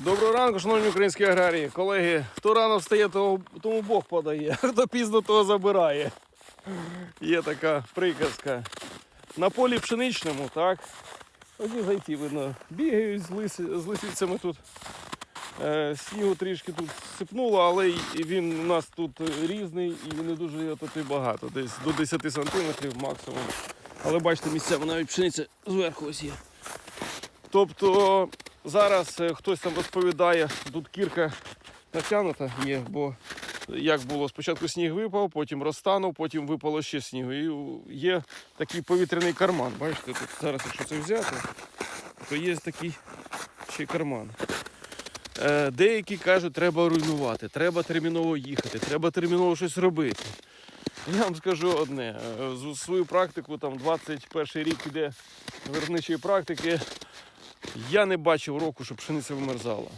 Доброго ранку, шановні українські аграрії. Колеги, хто рано встає, того, тому Бог подає, хто пізно, того забирає. Є така приказка. На полі пшеничному, так? Одні зайці, видно, бігають з, лис... з лисицями тут. Е, снігу трішки тут сипнуло, але він у нас тут різний і не дуже тут і багато. Десь до 10 сантиметрів максимум. Але бачите, місцями навіть пшениця зверху ось є. Тобто зараз е, хтось там розповідає, тут кірка натягнута є, бо як було, спочатку сніг випав, потім розтанув, потім випало ще снігу. І є такий повітряний карман. Бачите, тут зараз, якщо це взяти, то є такий ще карман. Е, Деякі кажуть, треба руйнувати, треба терміново їхати, треба терміново щось робити. Я вам скажу одне, е, з свою практику, там 21 рік іде виробничої практики, я не бачив року, щоб пшениця вимерзала.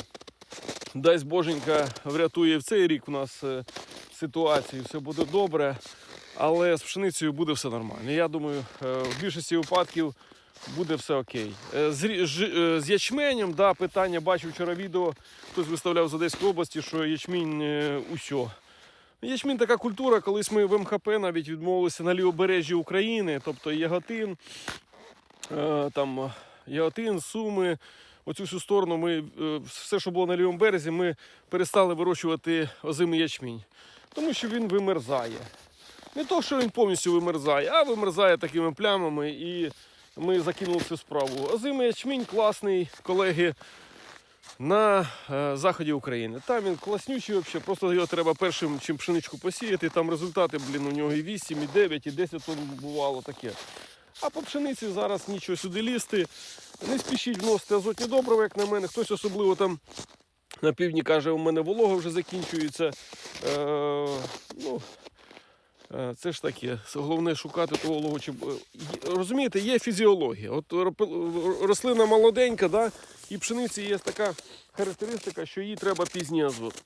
Дасть Боженька врятує в цей рік у нас е, ситуацію, все буде добре, але з пшеницею буде все нормально. Я думаю, е, в більшості випадків буде все окей. Е, З, е, з ячменем, да, питання бачив вчора відео, хтось виставляв з Одеської області, що ячмінь усьо. Ячмінь така культура, колись ми в МХП навіть відмовилися на лівобережжі України, тобто Яготин, там Яготин, Суми. Оцю всю сторону ми е, все, що було на лівому березі, ми перестали вирощувати озимий ячмінь, тому що він вимерзає. Не то, що він повністю вимерзає, а вимерзає такими плямами, і ми закинули цю справу. Озимий ячмінь класний, колеги, на е, заході України. Там він класнючий взагалі, просто його треба першим чим пшеничку посіяти. Там результати, блін, у нього і 8, і 9, і 10 тонн бувало таке. А по пшениці зараз нічого сюди лізти. Не спішіть вносити азотні добрива, як на мене. Хтось особливо там на півдні каже, у мене волога вже закінчується. Е, ну, е, це ж таке. Головне шукати ту вологу. Чи... Розумієте, є фізіологія. От рослина молоденька, да? і пшениці є така характеристика, що їй треба пізній азот.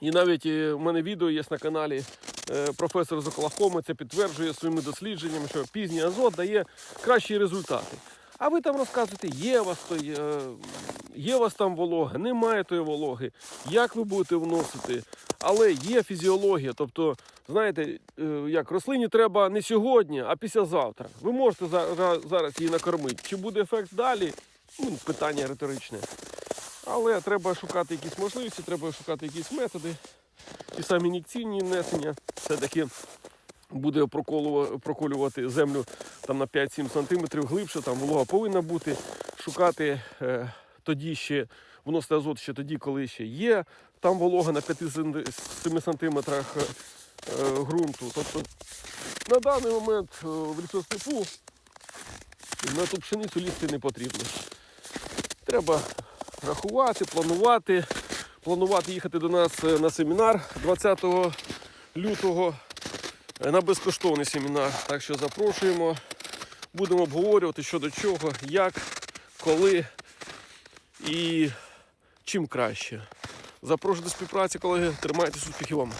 І навіть е, у мене відео є на каналі е, професор з Оклахоми, це підтверджує своїми дослідженнями, що пізній азот дає кращі результати. А ви там розказуєте, є у вас той, е, є у вас там волога, немає тої вологи, як ви будете вносити. Але є фізіологія. Тобто, знаєте, е, як рослині треба не сьогодні, а післязавтра. Ви можете зараз її накормити. Чи буде ефект далі? Ну, питання риторичне. Але треба шукати якісь можливості, треба шукати якісь методи. Ті самі ін'єкційні внесення. Все-таки буде проколювати землю там на 5-7 см глибше, там волога повинна бути. Шукати е, тоді ще, вносити азот ще тоді, коли ще є. Там волога на 5-7 см е, ґрунту. Тобто на даний момент е, в лісостепу на ту пшеницю лізти не потрібно. Треба рахувати, планувати. Планувати їхати до нас е, на семінар 20 лютого е, на безкоштовний семінар. Так що запрошуємо. Будемо обговорювати що до чого, як, коли і чим краще. Запрошую до співпраці, колеги. Тримайтесь успіхів вам.